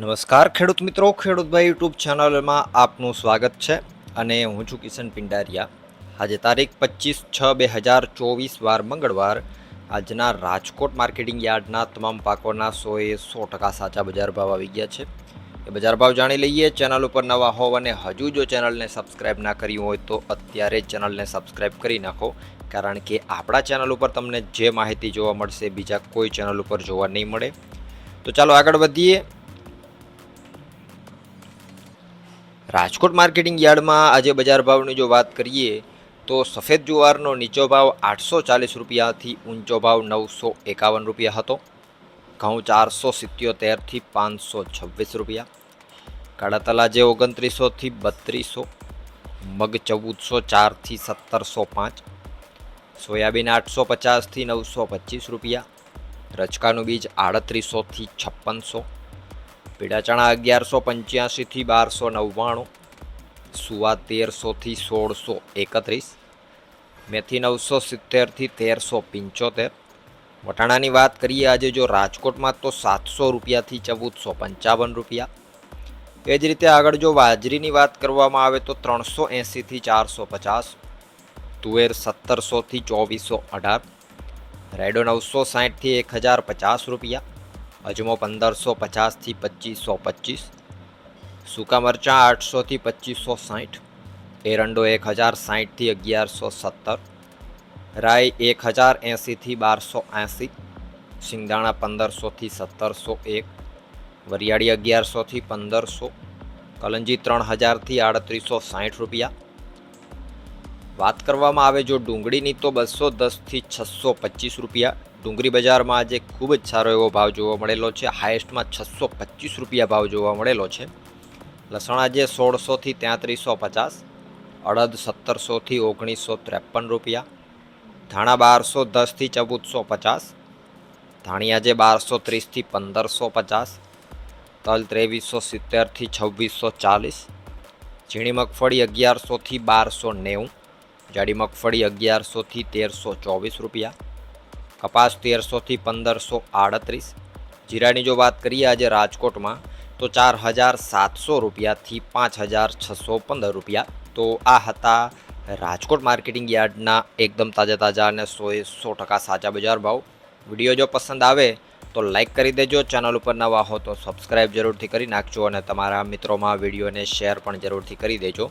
નમસ્કાર, ખેડૂત મિત્રો. ખેડૂતભાઈ યુટ્યુબ ચેનલમાં આપનું સ્વાગત છે અને હું છું કિશન પિંડારિયા. આજે તારીખ પચીસ છ બે હજાર ચોવીસ, વાર મંગળવાર આજના રાજકોટ માર્કેટિંગ યાર્ડના તમામ પાકોના સોએ સો ટકા સાચા બજાર ભાવ આવી ગયા છે. એ બજાર ભાવ જાણી લઈએ. ચેનલ ઉપર નવા હોવ અને હજુ જો ચેનલને સબસ્ક્રાઈબ ના કરી હોય તો અત્યારે ચેનલને સબસ્ક્રાઈબ કરી નાખો, કારણ કે આપણા ચેનલ ઉપર તમને જે માહિતી જોવા મળશે, બીજા કોઈ ચેનલ ઉપર જોવા નહીં મળે. તો ચાલો આગળ વધીએ. રાજકોટ માર્કેટિંગ યાર્ડમાં આજે બજાર ભાવની જો વાત કરીએ, તો સફેદ જુવારનો નીચો ભાવ આઠસો ચાલીસ રૂપિયાથી ઊંચો ભાવ નવસો એકાવન રૂપિયા હતો. ઘઉં ચારસો સિત્યોતેરથી પાંચસો છવ્વીસ રૂપિયા. કાળા તલાજે ઓગણત્રીસોથી બત્રીસો. મગ ચૌદસો ચારથી સત્તરસો પાંચ. સોયાબીન આઠસો પચાસથી નવસો પચીસ રૂપિયા. રચકાનું બીજ આડત્રીસોથી છપ્પનસો. પીળા ચણા અગિયારસો પંચ્યાસીથી બારસો નવ્વાણું સુવા તેરસોથી સોળસો એકત્રીસ, મેથી નવસો સિત્તેરથી તેરસો પંચોતેર. વટાણાની વાત કરીએ આજે જો રાજકોટમાં તો સાતસો રૂપિયાથી ચૌદસો પંચાવન રૂપિયા. એ જ રીતે આગળ જો બાજરીની વાત કરવામાં આવે તો ત્રણસો એંસીથી ચારસો પચાસ, તુવેર સત્તરસોથી ચોવીસો અઢાર રેડો નવસો સાઠથી એક હજાર પચાસ રૂપિયા અજમો પંદરસો પચાસથી પચીસો પચીસ, સૂકા મરચાં આઠસોથી પચીસો સાઠ, એરંડો એક હજાર સાઠથી અગિયારસો સત્તર, રાઈ એક હજાર એંસીથી બારસો એંસી, સિંગદાણા પંદરસોથી સત્તરસો એક, વરિયાળી અગિયારસોથી પંદરસો, કલંજી ત્રણ હજારથી આડત્રીસો સાઠ રૂપિયા વાત કરવામાં આવે જો ડુંગળીની તો બસો દસથી છસો પચીસ રૂપિયા. ડુંગળી બજારમાં આજે ખૂબ જ સારો એવો ભાવ જોવા મળેલો છે. હાઈએસ્ટમાં છસો પચીસ રૂપિયા ભાવ જોવા મળેલો છે. લસણ આજે સોળસોથી તેત્રીસો પચાસ, અડદ સત્તરસોથી ઓગણીસો ત્રેપન રૂપિયા, ધાણા બારસો દસથી ચૌદસો પચાસ, ધાણી આજે બારસો ત્રીસથી પંદરસો પચાસ, તલ ત્રેવીસો સિત્તેરથી છવ્વીસો ચાલીસ, ઝીણી મગફળી અગિયારસોથી બારસો નેવું જાડી મગફળી અગિયારસોથી તેરસો ચોવીસ રૂપિયા, કપાસ તેરસોથી પંદરસો આડત્રીસ, જીરાની જો વાત કરીએ આજે રાજકોટમાં, તો ચાર હજાર સાતસો રૂપિયાથી પાંચ હજાર છસો પંદર રૂપિયા. તો આ હતા રાજકોટ માર્કેટિંગ યાર્ડના એકદમ તાજા તાજા અને સોએ સો ટકા સાચા બજાર ભાવ. વીડિયો જો પસંદ આવે તો લાઈક કરી દેજો, ચેનલ ઉપર નવા હો તો સબસ્ક્રાઈબ જરૂરથી કરી નાખજો અને તમારા મિત્રોમાં વિડીયોને શેર પણ જરૂરથી કરી દેજો.